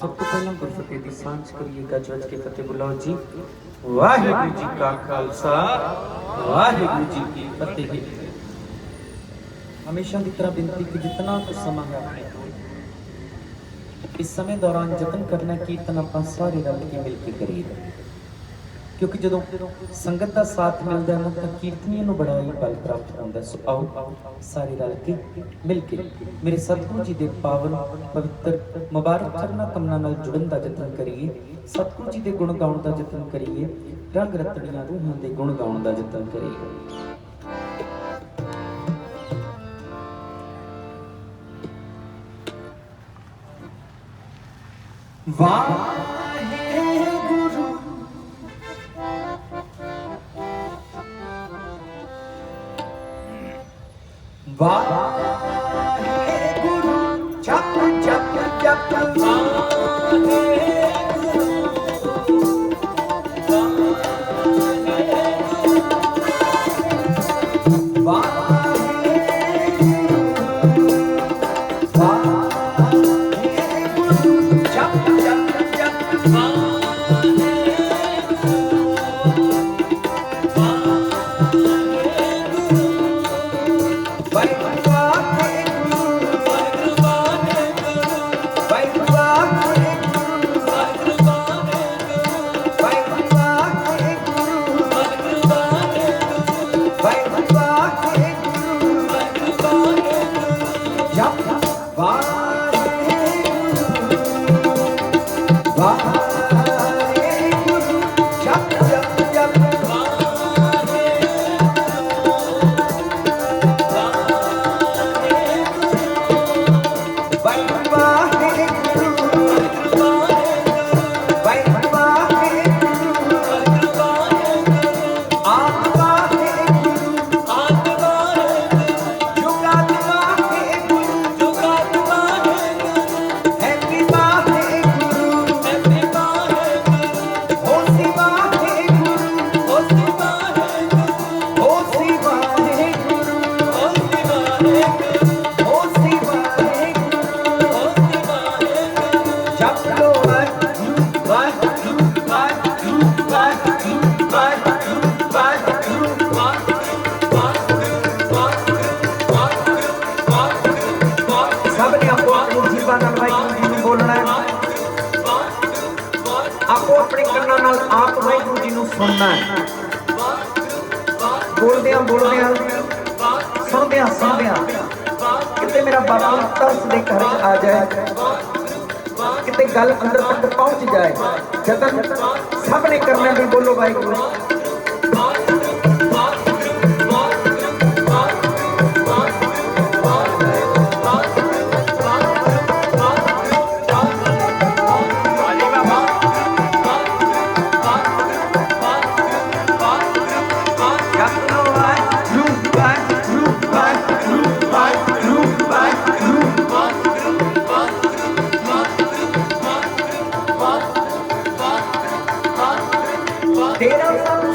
ਸਭ ਤੋਂ ਪਹਿਲਾਂ ਗੁਰਫਤਿਹ ਦੀ ਸਾਂਝ ਕਰੀਏ, ਗੱਜ ਵੱਜ ਕੇ ਫਤਿਹ ਬੁਲਾਓ ਜੀ। ਵਾਹਿਗੁਰੂ ਜੀ ਕਾ ਖਾਲਸਾ, ਵਾਹਿਗੁਰੂ ਜੀ ਕੀ ਫਤਿਹ। ਹਮੇਸ਼ਾ ਦੀ ਤਰ੍ਹਾਂ ਬੇਨਤੀ ਕਿ ਜਿਤਨਾ ਕੁ ਸਮਾਂ ਹੈ ਇਸ ਸਮੇਂ ਦੌਰਾਨ ਯਤਨ ਕਰਨਾ, ਕੀਰਤਨ ਆਪਾਂ ਸਾਰੇ ਰਲ ਕੇ ਮਿਲ ਕੇ ਕਰੀਏ। ਕਿਉਂਕਿ ਜਦੋਂ ਸੰਗਤ ਦਾ ਸਾਥ ਮਿਲਦਾ ਹੈ, ਤਾਂ ਕੀਰਤਨੀਆਂ ਨੂੰ ਬੜਾ ਹੀ ਬਲ ਪ੍ਰਾਪਤ ਹੁੰਦਾ ਸੋ ਆਓ ਸਾਰੇ ਰਲ ਕੇ, ਮਿਲ ਕੇ ਮੇਰੇ ਸਤਿਗੁਰੂ ਜੀ ਦੇ ਪਾਵਨ, ਪਵਿੱਤਰ, ਮੁਬਾਰਕ ਚਰਨਾਂ ਕਮਲਾਂ ਨਾਲ ਜੁੜਨ ਦਾ ਯਤਨ ਕਰੀਏ, ਸਤਿਗੁਰੂ ਜੀ ਦੇ ਗੁਣ ਗਾਉਣ ਦਾ ਯਤਨ ਕਰੀਏ, ਰੰਗ ਰਤੜੀਆਂ ਰੂਹਾਂ ਦੇ ਗੁਣ ਗਾਉਣ ਦਾ ਯਤਨ ਕਰੀਏ। ਵਾਹਿਗੁਰੂ ਵਾਹਿਗੁਰੂ ਜਪ ਜਪ ਜਪ ਵਾਹਿਗੁਰੂ ਸਭ ਨੇ ਆਪੋ ਆਪਣੀ ਜੀਵਾਂ ਨਾਲ ਵਾਹਿਗੁਰੂ ਨੂੰ ਬੋਲਣਾ ਹੈ। ਆਪੋ ਆਪਣੇ ਕੰਨਾਂ ਨਾਲ ਆਪ ਵਾਹਿਗੁਰੂ ਜੀ ਨੂੰ ਸੁਣਨਾ ਹੈ। ਬੋਲਦਿਆਂ ਬੋਲਦਿਆਂ, ਸੁਣਦਿਆਂ ਸੁਣਦਿਆਂ ਕਿਤੇ ਮੇਰਾ ਬਾਬਾ ਤਰਸ ਦੇ ਘਰ ਆ ਜਾਏ। ਕਿਤੇ ਗੱਲ ਅੰਦਰ ਤੱਕ ਪਹੁੰਚ ਜਾਏ। ਜਤਨ ਸਭ ਨੇ ਕਰਨਾ ਵੀ ਬੋਲੋ ਵਾਹਿਗੁਰੂ। ਤੇਰਾ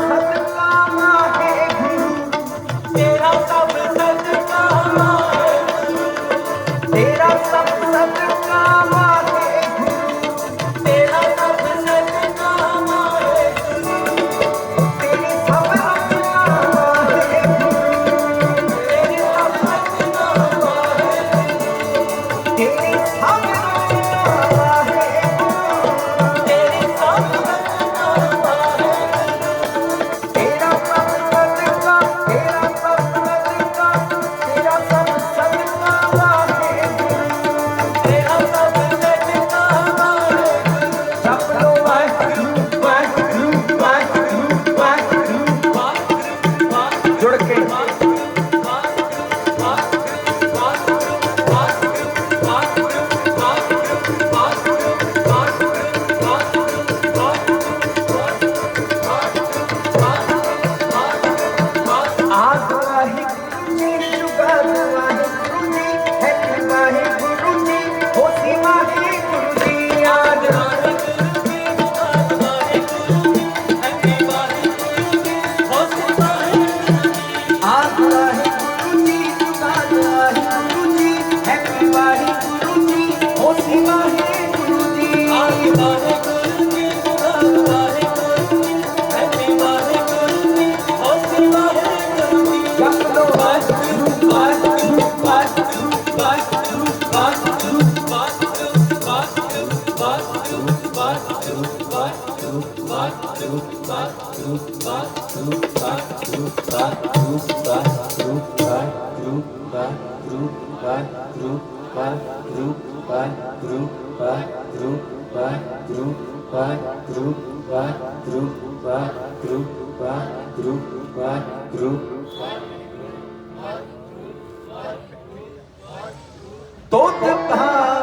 Guru, Va, Guru, Va, Guru, Va, Guru, Va, Guru, Va, Guru, Va, Guru, Va, Guru. ਤੋਤ ਭਾ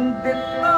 the that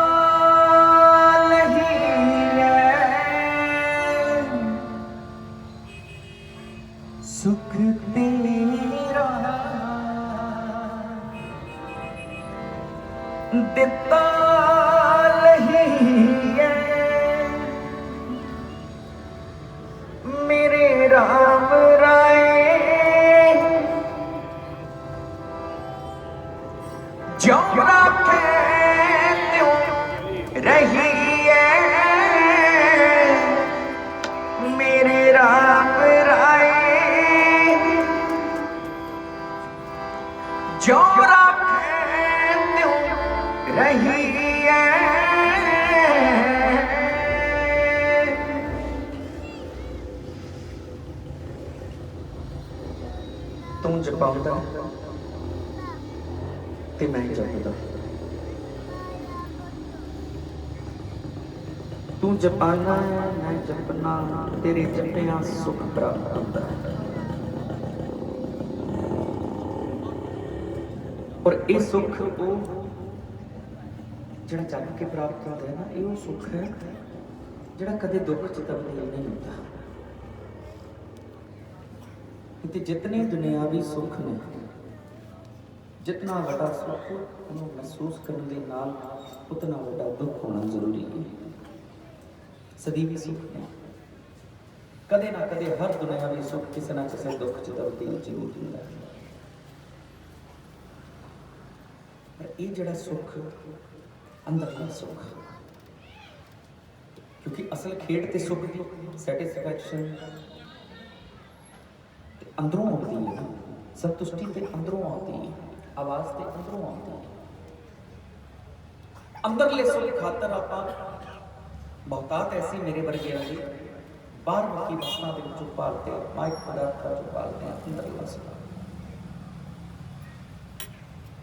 ਜਪਾਉਂਦਾ ਤੇ ਮੈਂ ਜਪਦਾ? ਤੂੰ ਜਪਾਨਾ ਮੈਂ ਜਪਨਾ, ਤੇਰੇ ਜਪਿਆਂ ਸੁਖ ਪ੍ਰਾਪਤ ਹੁੰਦਾ ਹੈ। ਔਰ ਇਹ ਸੁਖ ਉਹ ਜਿਹੜਾ ਜਪ ਕੇ ਪ੍ਰਾਪਤ ਹੁੰਦਾ ਹੈ ਨਾ, ਇਹ ਉਹ ਸੁਖ ਹੈ ਜਿਹੜਾ ਕਦੇ ਦੁੱਖ ਚ ਤਬਦੀਲ ਨਹੀਂ ਹੁੰਦਾ। ਤੇ ਜਿਤਨੇ ਦੁਨਿਆਵੀ ਸੁੱਖ ਨੇ, ਜਿਤਨਾ ਵੱਡਾ ਸੁੱਖ ਉਹਨੂੰ ਮਹਿਸੂਸ ਕਰਨ ਦੇ ਨਾਲ ਉਤਨਾ ਵੱਡਾ ਦੁੱਖ ਹੋਣਾ ਜ਼ਰੂਰੀ ਹੈ। ਸਦੀਵੀ ਸੁੱਖ ਨੇ। ਕਦੇ ਨਾ ਕਦੇ ਹਰ ਦੁਨਿਆਵੀ ਸੁੱਖ ਕਿਸੇ ਨਾ ਕਿਸੇ ਦੁੱਖ ਚ ਤਬਦੀਲ ਜ਼ਰੂਰ ਹੁੰਦਾ ਹੈ। ਪਰ ਇਹ ਜਿਹੜਾ ਸੁੱਖ, ਅੰਦਰਲਾ ਸੁੱਖ, ਕਿਉਂਕਿ ਅਸਲ ਖੇਡ ਤੇ ਸੁੱਖ ਦੀ ਸੈਟੀਸਫੈਕਸ਼ਨ ਅੰਦਰੋਂ ਆਉਂਦੀ ਹੈ। ਸੰਤੁਸ਼ਟੀ ਤੇ ਅੰਦਰੋਂ ਆਉਂਦੀ ਹੈ। ਆਵਾਜ਼ ਤੇ ਅੰਦਰੋਂ ਆਉਂਦੀ ਹੈ। ਅੰਦਰਲੇ ਸੁੱਖ ਖਾਤਰ ਆਪਾਂ ਬਹੁਤਾਤ ਐਸੀ ਮੇਰੇ ਵਰਗੇ ਦੀ ਬਾਹਰ ਮੁਖੀ ਵਸਨਾ ਦੇ ਵਿੱਚੋਂ ਪਾਲਦੇ ਹਾਂ, ਮਾਇਕ ਪਦਾਰਥਾਂ ਚੋਂ ਪਾਲਦੇ ਹਾਂ ਅੰਦਰਲਾ ਸੁੱਖ।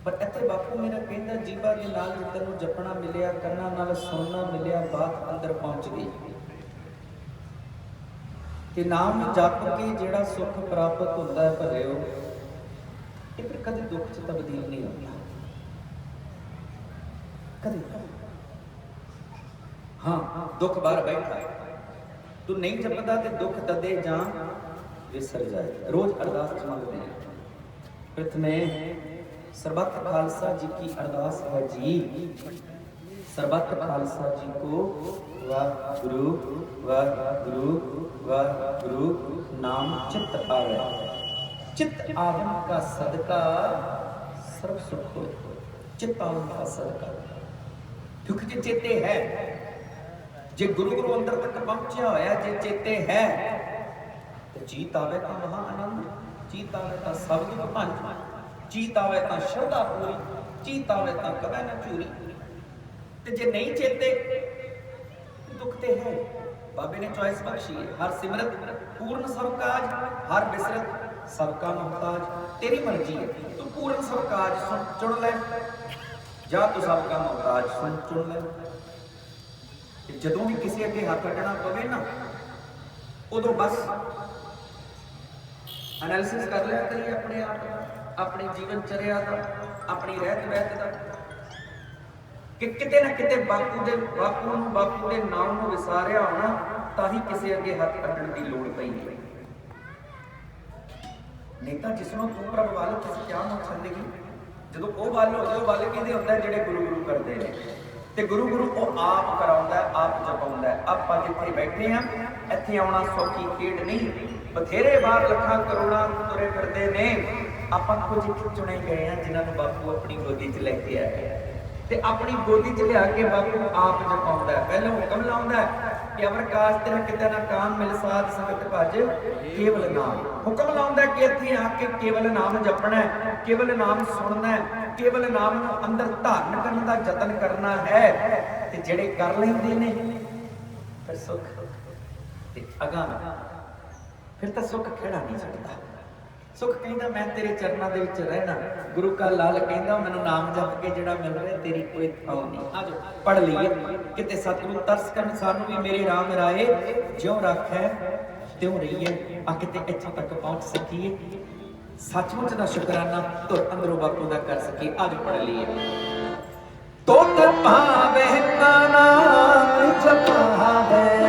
ਪਰ ਇੱਥੇ ਬਾਪੂ ਮੇਰਾ ਕਹਿੰਦਾ ਜੀਵਾ ਦੇ ਨਾਲ ਜੇ ਨੂੰ ਜਪਣਾ ਮਿਲਿਆ ਕੰਨਾਂ ਨਾਲ ਸੁਣਨਾ ਮਿਲਿਆ ਬਾਤ ਅੰਦਰ ਪਹੁੰਚ ਗਈ। ਤੇ ਨਾਮ ਜਪ ਕੇ ਜਿਹੜਾ ਸੁੱਖ ਪ੍ਰਾਪਤ ਹੁੰਦਾ ਹੈ ਭਰਿਓ, ਇਹ ਫਿਰ ਕਦੇ ਦੁੱਖ ਚ ਤਬਦੀਲ ਨਹੀਂ ਹੁੰਦਾ। ਕਦੇ ਹਾਂ, ਦੁੱਖ ਬਾਹਰ ਬੈਠਾ ਤੂੰ ਨਹੀਂ ਜਪਦਾ ਤੇ ਦੁੱਖ ਤਦੇ ਜਾਂ ਵਿਸਰ ਜਾਏ। ਰੋਜ਼ ਅਰਦਾਸ ਚ ਮੰਗਦੇ ਹਾਂ। ਪ੍ਰਥਮੇ, ਸਰਬੱਤ ਖਾਲਸਾ ਜੀ ਕੀ ਅਰਦਾਸ ਹੈ ਜੀ। ਸਰਬੱਤ ਖਾਲਸਾ ਜੀ ਕੋ ਵਾਹਿਗੁਰੂ ਵਾਹਿਗੁਰੂ ਵਾਹਿਗੁਰੂ, ਨਾਮ ਚਿਤ ਆਵੇ। ਚਿਤ ਆਵਨ ਕਾ ਸਦਕਾ ਸਰਬ ਸੁਖ ਹੋਏ। ਚਿਤ ਆਵਨ ਕਾ ਸਦਕਾ। ਕਿਉਂਕਿ ਜੇ ਚੇਤੇ ਹੈ, ਜੇ ਗੁਰੂ ਗੁਰੂ ਅੰਦਰ ਤੱਕ ਪਹੁੰਚਿਆ ਹੋਇਆ, ਜੇ ਚੇਤੇ ਹੈ, ਤੇ ਜੀਤ ਆਵੇ ਤਾਂ ਮਹਾ ਆਨੰਦ, ਜੀਤ ਆਵੇ ਤਾਂ ਸਭ ਦੁੱਖ ਭੰਜ ਜੀਤ ਆਵੇ ਤਾਂ ਸ਼ਰਧਾ ਪੂਰੀ, ਜੀਤ ਆਵੇ ਤਾਂ ਕਦੇ ਨਾ ਚੂਰੀ ਤੇ ਜੇ ਨਹੀਂ ਚੇਤੇ ਦੁੱਖ ਤੇ ਹੈ। ਬਾਬੇ ਨੇ ਚੋਇਸ ਬਖਸ਼ੀ ਹਰ ਸਿਮਰਤ ਪੂਰਨ ਸਭ ਕਾਜ ਹਰ ਬਿਸਰਤ ਸਭ ਕਾ ਮੁਹਤਾਜ। ਤੇਰੀ ਮਰਜ਼ੀ ਹੈ। ਤੂੰ ਪੂਰਨ ਸਭ ਕਾਜ ਸੁਣ ਚੁਣ ਲੈ। ਜਾਂ ਤੂੰ ਸਭ ਕਾ ਮੁਹਤਾਜ ਸੁਣ ਚੁਣ ਲੈ। ਤੇ ਜਦੋਂ ਵੀ ਕਿਸੇ ਅੱਗੇ ਹੱਥ ਅੱਡਣਾ ਪਵੇ ਨਾ ਉਦੋਂ ਬਸ ਐਨਾਲਿਸਿਸ ਕਰ ਲਿਆ ਕਰੀ ਆਪਣੇ ਆਪ ਦਾ, ਆਪਣੇ ਜੀਵਨ ਚਰਿਆ ਦਾ ਆਪਣੀ ਰਹਿਤ ਵਹਿਤ ਦਾ। ਕਿ ਕਿਤੇ ਨਾ ਕਿਤੇ ਬਾਪੂ ਦੇ, ਬਾਪੂ ਨੂੰ, ਬਾਪੂ ਦੇ ਨਾਮ ਨੂੰ ਵਿਸਾਰਿਆ ਹੋਣਾ, ਤਾਂ ਹੀ ਕਿਸੇ ਅੱਗੇ ਹੱਥ ਅੱਡਣ ਦੀ ਲੋੜ ਪਈ ਹੈ। ਨਹੀਂ ਜਿਸ ਨੂੰ ਤੂੰ ਪ੍ਰਭ ਵੱਲ ਕਿਸ ਕਿਆ ਨੂੰ ਛੱਡੇਗੀ, ਜਦੋਂ ਉਹ ਵੱਲ ਹੋ ਜਾਓ ਵੱਲ ਕਿਹਦੇ ਹੁੰਦਾ ਜਿਹੜੇ ਗੁਰੂ ਗੁਰੂ ਕਰਦੇ ਨੇ। ਤੇ ਗੁਰੂ ਗੁਰੂ ਉਹ ਆਪ ਕਰਾਉਂਦਾ ਆਪ ਜਪਾਉਂਦਾ ਆਪਾਂ ਜਿੱਥੇ ਬੈਠੇ ਆ ਇੱਥੇ ਆਉਣਾ ਸੌਖੀ ਖੇਡ ਨਹੀਂ। ਬਥੇਰੇ ਬਾਹਰ ਲੱਖਾਂ ਕਰੋੜਾਂ ਤੁਰੇ ਫਿਰਦੇ ਨੇ। ਆਪਾਂ ਕੁਝ ਚੁਣੇ ਗਏ ਆ ਜਿਨ੍ਹਾਂ ਨੂੰ ਬਾਪੂ ਆਪਣੀ ਗੋਦੀ 'ਚ ਲੈ ਕੇ ਆਇਆ ਤੇ ਆਪਣੀ ਗੋਦੀ 'ਚ ਲਿਆ ਕੇ ਬਾਪੂ ਆਪ ਜਪਾਉਂਦਾ ਪਹਿਲਾਂ ਹੁਕਮ ਲਾਉਂਦਾ ਕਿ ਅਮਰ ਕਾਸ਼ ਤੇਰਾ ਕਿਤੇ ਨਾ ਕਾਮ ਮਿਲ ਸਾਧ ਸੰਗਤ ਭਜ ਕੇਵਲ ਨਾਮ। ਹੁਕਮ ਲਾਉਂਦਾ ਕਿ ਇੱਥੇ ਆ ਕੇ ਕੇਵਲ ਨਾਮ ਜਪਣਾ ਕੇਵਲ ਨਾਮ ਸੁਣਨਾ ਕੇਵਲ ਨਾਮ ਨੂੰ ਅੰਦਰ ਧਾਰਨ ਕਰਨ ਦਾ ਯਤਨ ਕਰਨਾ ਹੈ ਤੇ ਜਿਹੜੇ ਕਰ ਲੈਂਦੇ ਨੇ, ਫਿਰ ਸੁੱਖ, ਤੇ ਅਗਾਂ ਫਿਰ ਤਾਂ ਸੁੱਖ ਖੜਾ ਨਹੀਂ ਛੱਡਦਾ ਸੁਖ ਕਹਿੰਦਾ, ਮੈਂ ਤੇਰੇ ਚਰਨਾਂ ਦੇ ਵਿੱਚ ਰਹਿਣਾ। ਗੁਰੂ ਕਾ ਲਾਲ ਕਹਿੰਦਾ ਮੈਨੂੰ ਨਾਮ ਜਪ ਕੇ ਜਿਹੜਾ ਮਿਲ ਰਿਹਾ, ਤੇਰੀ ਕੋਈ ਥਾਂ ਨਹੀਂ। ਆਜੋ ਪੜ ਲਈਏ। ਕਿਤੇ ਸਤਿਗੁਰੂ ਤਰਸ ਕਰਨ, ਸਾਨੂੰ ਵੀ ਮੇਰੇ ਰਾਮ ਰਾਏ ਜਿਉ ਰੱਖੈ, ਤਿਉ ਰਹੀਏ। ਆ ਕਿਤੇ ਇੱਥੋਂ ਤੱਕ ਪਹੁੰਚ ਸਕੀਏ। ਸੱਚਮੁੱਚ ਦਾ ਸ਼ੁਕਰਾਨਾ ਤੁਰ ਅੰਦਰੋਂ ਬਾਪੂ ਦਾ ਕਰ ਸਕੀਏ। ਅੱਜ ਪੜ ਲਈਏ। ਤੋਤ ਭਾਵੇ ਕਾ ਨਾਮ ਜਪਾਵੇ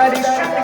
daddy's sugar.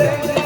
day.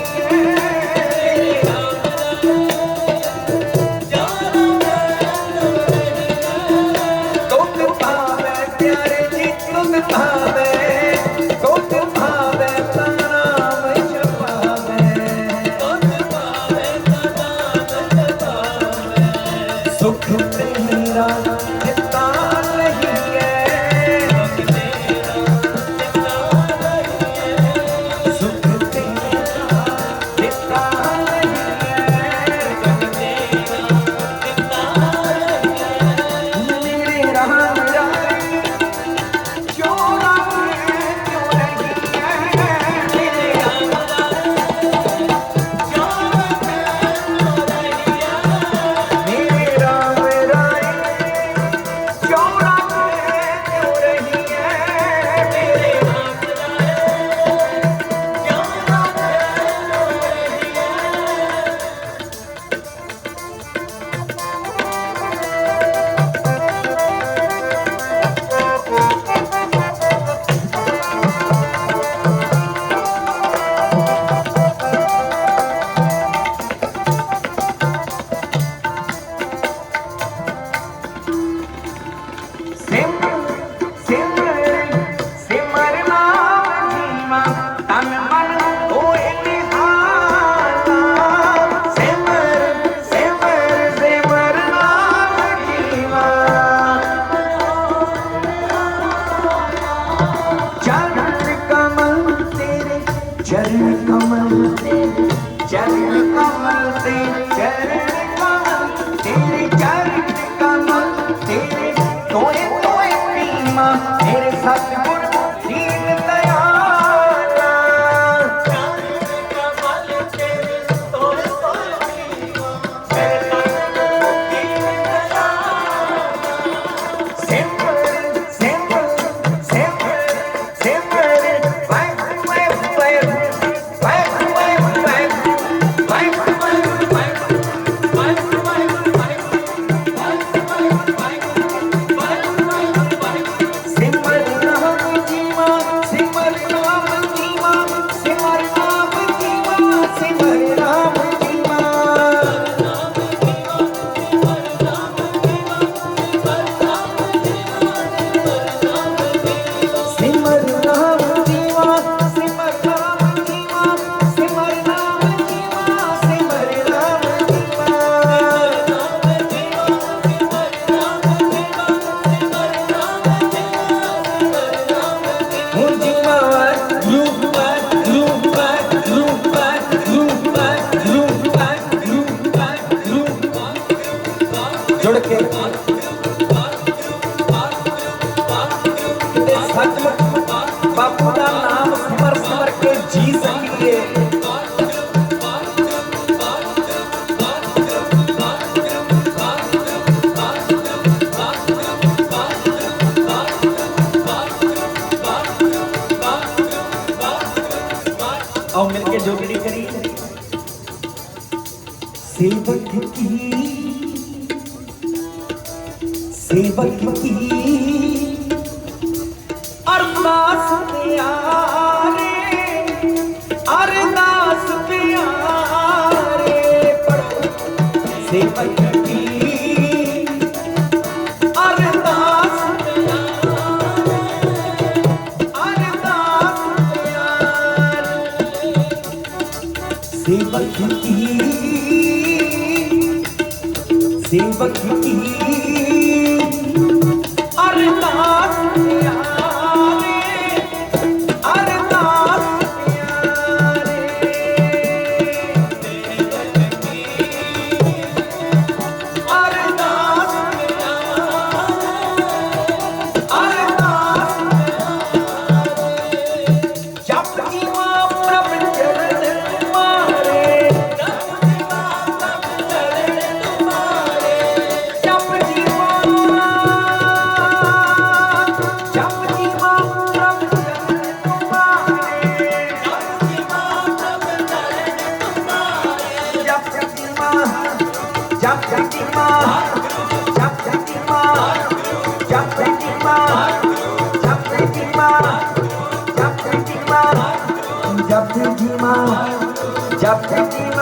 Yeah. सेवक की जब तक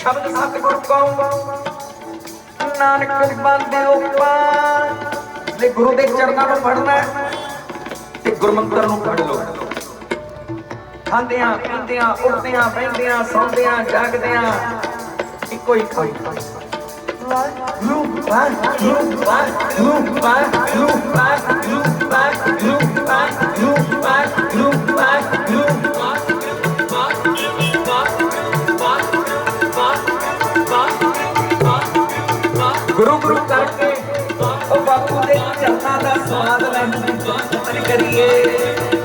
ਸ਼ਬਦ ਸਤਿਗੁਰ ਕੋ ਨਾਨਕ ਬੰਦੇ ਉਪਾਰ ਤੇ ਗੁਰੂ ਦੇ ਚਰਨਾਂ ਨੂੰ ਫੜਨਾ ਤੇ ਗੁਰਮੰਤਰ ਨੂੰ ਫੜ ਲਓ। ਖਾਂਦਿਆਂ, ਪੀਂਦਿਆਂ, ਉੱਠਦਿਆਂ, ਬਹਿੰਦਿਆਂ, ਸੌਂਦਿਆਂ, ਜਾਗਦਿਆਂ, ਇੱਕੋ ਹੀ ਖਾਈ। ਵਾਹਿਗੁਰੂ ਵਾਹਿਗੁਰੂ ਵਾਹਿਗੁਰੂ ਵਾਹਿਗੁਰੂ ਵਾਹਿਗੁਰੂ ਵਾਹਿਗੁਰੂ ਵਾਹਿਗੁਰੂ ਵਾਹਿਗੁਰੂ ਵਾਹਿਗੁਰੂ ਗੁਰੂ ਕਰਕੇ ਉਹ ਬਾਪੂ ਦੇ ਚਰਨਾਂ ਦਾ ਸਵਾਦ ਲੈਣ ਦੀ ਕੋਸ਼ਿਸ਼ ਕਰੀਏ?